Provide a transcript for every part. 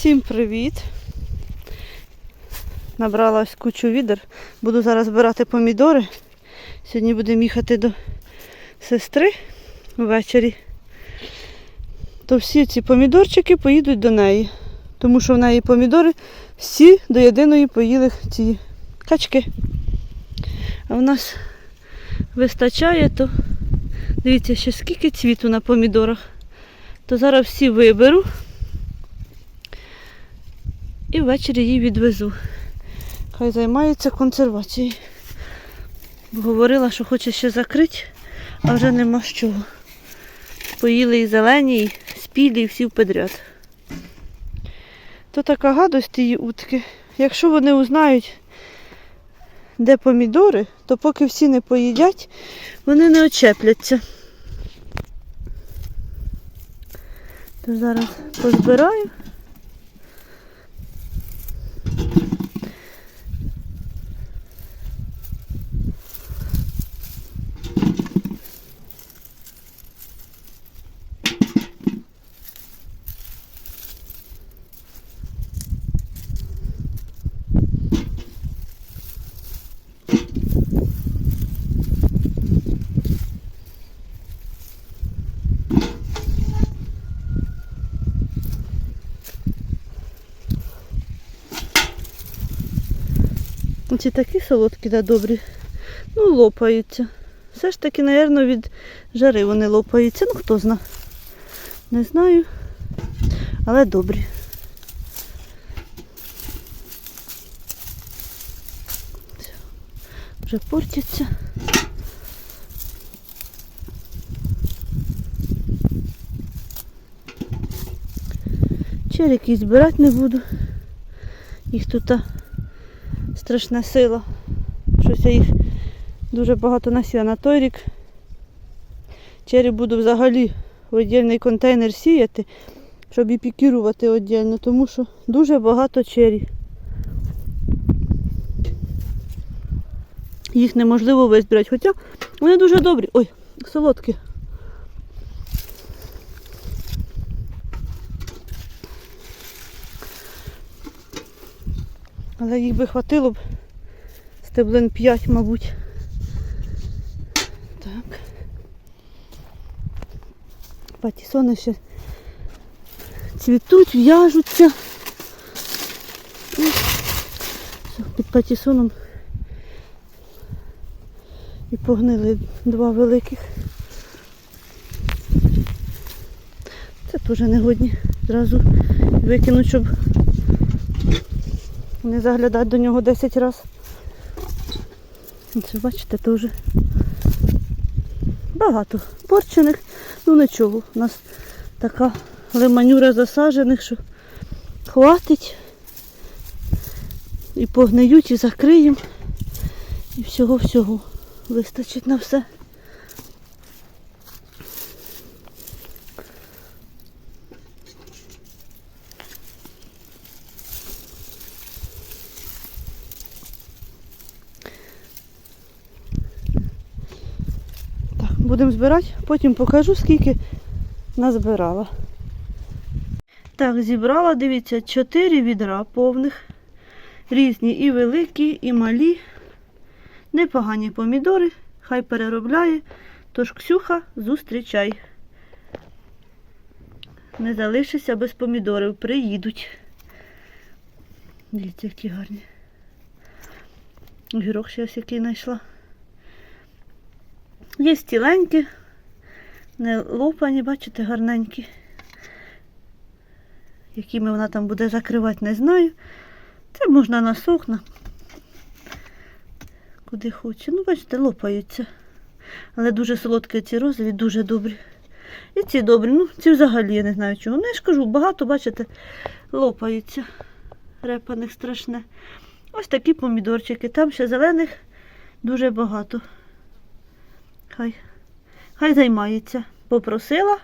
Всім привіт! Набрала ось кучу відер. Буду зараз збирати помідори. Сьогодні будемо їхати до сестри ввечері. То всі ці помідорчики поїдуть до неї. Тому що в неї помідори всі до єдиної поїли ці качки. А в нас вистачає, то дивіться, ще скільки цвіту на помідорах. То зараз всі виберу і ввечері її відвезу. Хай займається консервацією. Говорила, що хоче ще закрити, а вже нема з чого. Поїли і зелені, і спілі, і всі впедряд. То така гадость тієї утки. Якщо вони узнають, де помідори, то поки всі не поїдять, вони не очепляться. То зараз позбираю. Ці такі солодкі та добрі. Ну, лопаються. Все ж таки, мабуть, від жари вони лопаються. Ну, хто зна. Не знаю. Але добрі. Все. Вже портяться. Черики збирати не буду. Їх тут страшна сила. Щось я їх дуже багато насіла на той рік. Чері буду взагалі в віддільний контейнер сіяти, щоб і пікірувати віддільно, тому що дуже багато чері. Їх неможливо визбирати, хоча вони дуже добрі. Ой, солодкі. Але їх би хватило б стеблин 5, мабуть. Так. Патісони ще цвітуть, в'яжуться. Під патісоном і погнили два великих. Це теж негодні. Зразу викинуть, щоб не заглядати до нього 10 разів. Це бачите, теж багато порчених, ну нічого. У нас така лиманюра засаджених, що хватить. І погниють, і закриємо. І всього-всього вистачить на все. Так, будемо збирати, потім покажу, скільки назбирала. Так, зібрала, дивіться, 4 відра повних. Різні і великі, і малі. Непогані помідори, хай переробляє. Тож, Ксюха, зустрічай. Не залишися без помідорів, приїдуть. Дивіться, які гарні. Огірок ще ось який знайшла. Є стіленькі, не лопані, бачите, гарненькі. Якими вона там буде закривати, не знаю. Це можна на. Куди хоче. Ну, бачите, лопаються. Але дуже солодкі ці розові, дуже добрі. І ці добрі. Ну, ці взагалі я не знаю чого. Ну, я ж кажу, багато, бачите, лопаються. Репаних страшне. Ось такі помідорчики. Там ще зелених дуже багато хай хай займається. Попросила,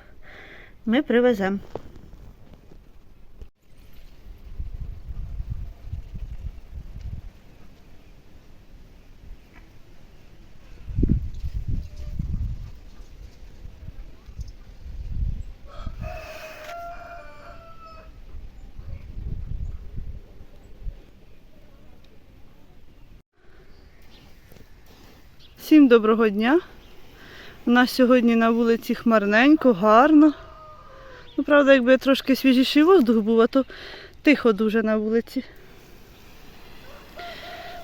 ми привеземо. Всім доброго дня! У нас сьогодні на вулиці хмарненько, гарно. Ну, правда, якби трошки свіжіший воздух був, а то тихо дуже на вулиці.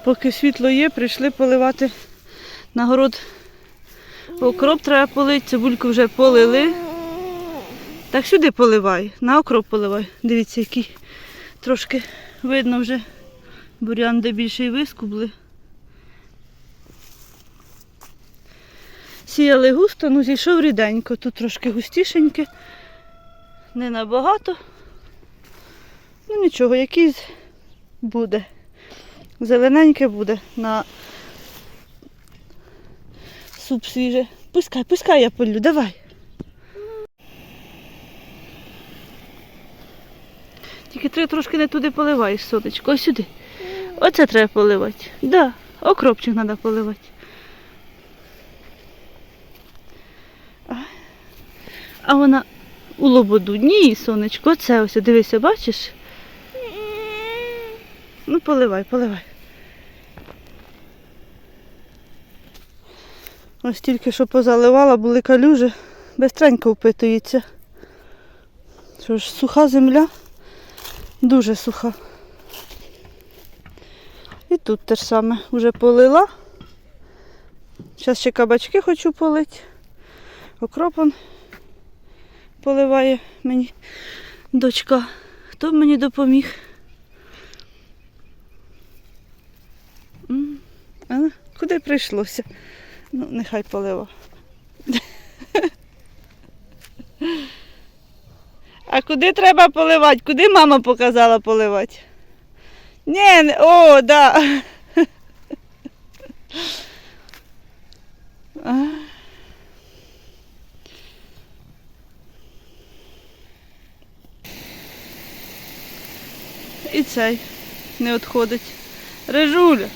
Поки світло є, прийшли поливати на город. Окроп треба полити, цибульку вже полили. Так сюди поливай, на окроп поливай. Дивіться, який трошки видно вже бурян, де більше і вискубли. Сіяли густо, ну зійшов ріденько. Тут трошки густішеньке, не набагато. Ну нічого, якийсь буде. Зелененьке буде на суп свіже. Пускай, пускай я полю, давай. Тільки треба трошки не туди поливаєш, сонечко, ось сюди. Оце треба поливати. Да, окропчик треба поливати. А вона у лободу. Ні, сонечко, оце ось, дивися, бачиш? Ну, поливай, поливай. Ось тільки що позаливала, були калюжі, бистренько впитується. Що ж, суха земля, дуже суха. І тут те ж саме вже полила. Зараз ще кабачки хочу полити. Окропом поливає мені дочка. Хто мені допоміг? М, А, куди прийшлося? Ну, нехай полива. А куди треба поливати? Куди мама показала поливати? Ні, о, да. А. І цей не відходить. Режуля.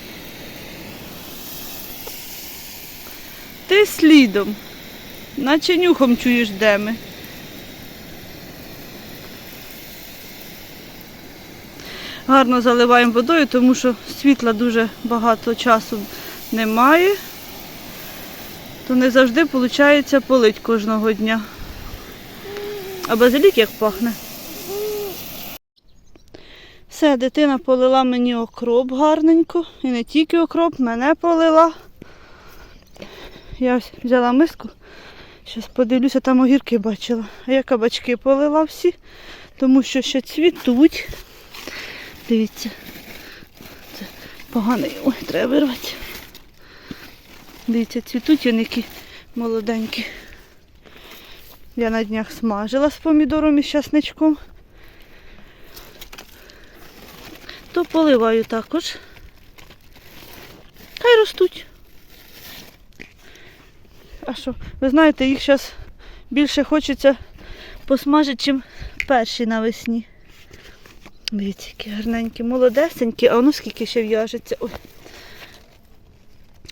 Ти слідом, наче нюхом чуєш, де ми. Гарно заливаємо водою, тому що світла дуже багато часу немає, то не завжди виходить полить кожного дня. А базилік як пахне. Все, дитина полила мені окроп гарненько. І не тільки окроп, мене полила. Я взяла миску. Зараз подивлюся, там огірки бачила. А я кабачки полила всі, тому що ще цвітуть. Дивіться. Це поганий. Ой, треба вирвати. Дивіться, цвітуть вони які молоденькі. Я на днях смажила з помідором і з часничком. То поливаю також. Хай ростуть. А що, ви знаєте, їх зараз більше хочеться посмажити, чим перші навесні. Дивіться, які гарненькі, молодесенькі, а воно скільки ще в'яжеться. Ой.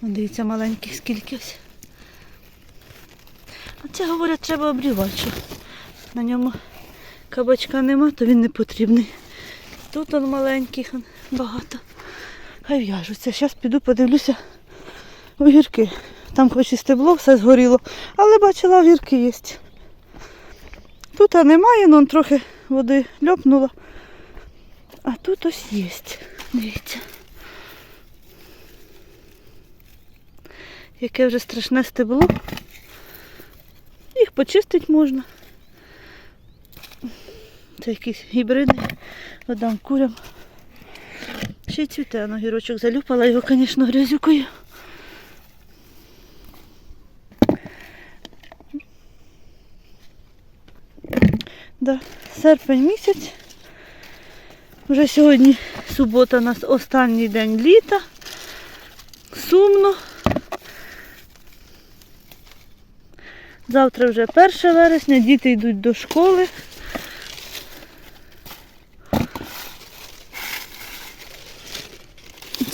Дивіться, маленьких скільки ось. А це, говорять, треба обрівати. що На ньому кабачка нема, то він не потрібний. Тут он маленьких багато. Хай в'яжуться. Зараз піду подивлюся огірки. Там хоч і стебло, все згоріло, але бачила, огірки є. Тут немає, он трохи води льопнуло. А тут ось є. Дивіться. Яке вже страшне стебло. Їх почистити можна. Це якийсь гібридний. Отдам курям. Ще й цвіте, на гірочок залюпала його, звісно, грязюкою. Да, серпень місяць. Вже сьогодні субота у нас останній день літа. Сумно. Завтра вже 1 вересня, діти йдуть до школи.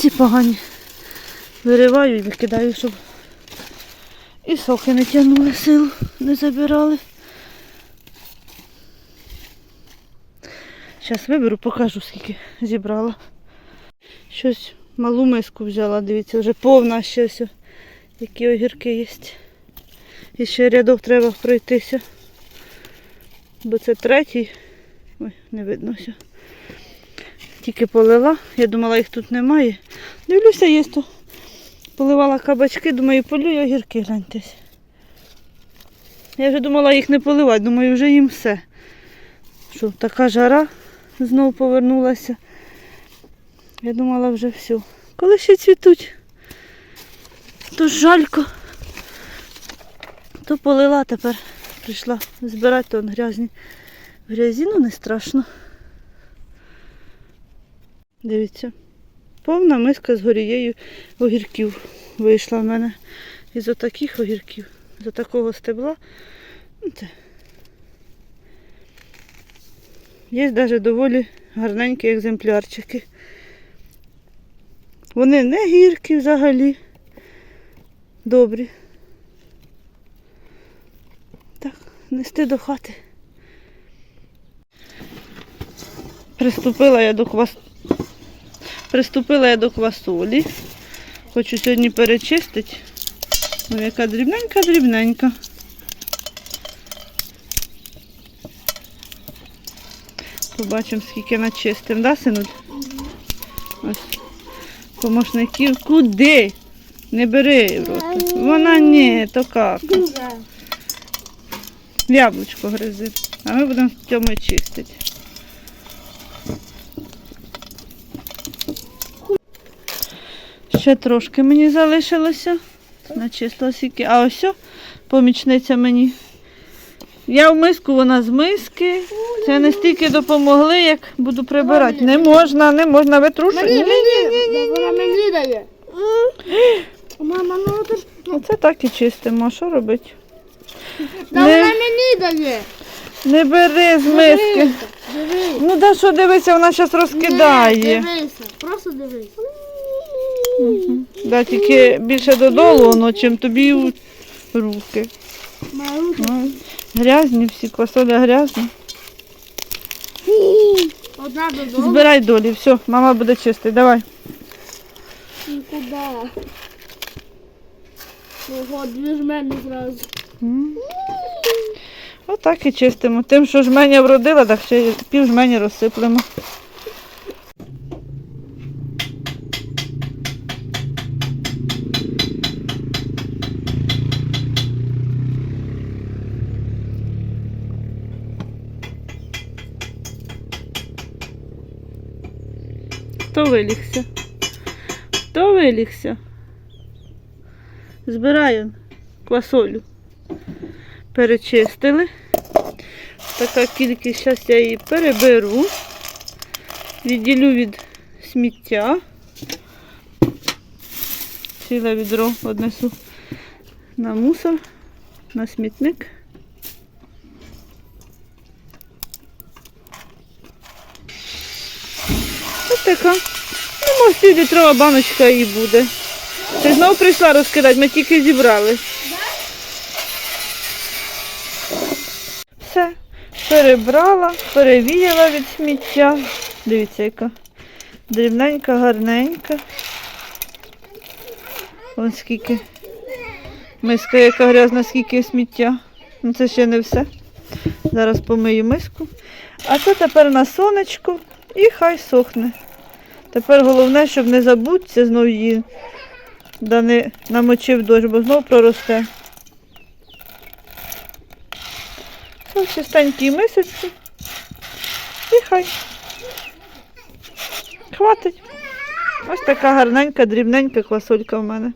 Ці погані вириваю і викидаю, щоб і сохи не тягнули силу, не забирали. Зараз виберу, покажу, скільки зібрала. Щось малу миску взяла, дивіться, вже повна ще ось які огірки є. І ще рядок треба пройтися. Бо це третій. Ой, не видно все. Тільки полила. Я думала, їх тут немає. Дивлюся, є тут. Поливала кабачки, думаю, полюю огірки гляньтесь. Я вже думала їх не поливати, думаю, вже їм все. Що, така жара знову повернулася. Я думала вже все. Коли ще цвітуть, то жалько. То полила тепер. Прийшла збирати, то грязні. В грязі, ну не страшно. Дивіться. Повна миска з горією огірків вийшла в мене. Із отаких огірків, з отакого стебла. Ну. Є навіть доволі гарненькі екземплярчики. Вони не гіркі взагалі. Добрі. Так, нести до хати. Приступила я до квас... Приступила я до квасолі. Хочу сьогодні перечистити. Ой, яка дрібненька, дрібненька. Побачимо, скільки начистим, да, синуль? Ось. Помощників. Куди? Не бери в рот. Вона ні, то как. Яблучко гризи. А ми будемо з цьому чистити. Ще трошки мені залишилося. Начисла скільки. А ось о, помічниця мені. Я в миску, вона з миски. Це не стільки допомогли, як буду прибирати. Не можна, не можна витрушувати. Ні, ні, ні, ні. мені, вона мені дає. Мама, ну ти. Оце так і чистимо. А що робити? Не. вона мені дає. Не бери з миски. Дивися. Ну да що дивися, вона зараз розкидає. Дивися, просто дивись. Мгм. Да, тільки більше додолу воно, чим тобі руки. Ну, Грязні всі, квасоля грязні. Одна додому. Збирай долі, все, мама буде чистити, давай. Нікуди. Ого, дві ж мене зразу. М. Отак і чистимо. Тим, що жменя вродила, так ще пів жмені розсиплемо. Вилігся? Хто вилігся? Збираю квасолю. Перечистили. Така кількість, зараз я її переберу. Відділю від сміття. Ціле відро однесу на мусор, на смітник. Ось така. Може, півлітрова баночка і буде. Ти знову прийшла розкидати, ми тільки зібрали. Все, перебрала, перевіяла від сміття. Дивіться, яка дрібненька, гарненька. Ось скільки. Миска яка грязна, скільки сміття. Ну це ще не все. Зараз помию миску. А це тепер на сонечку і хай сохне. Тепер головне, щоб не забудься знов її, да не намочив дощ, бо знов проросте. Це чистенькі мисочки. І хай. Хватить. Ось така гарненька, дрібненька квасолька в мене.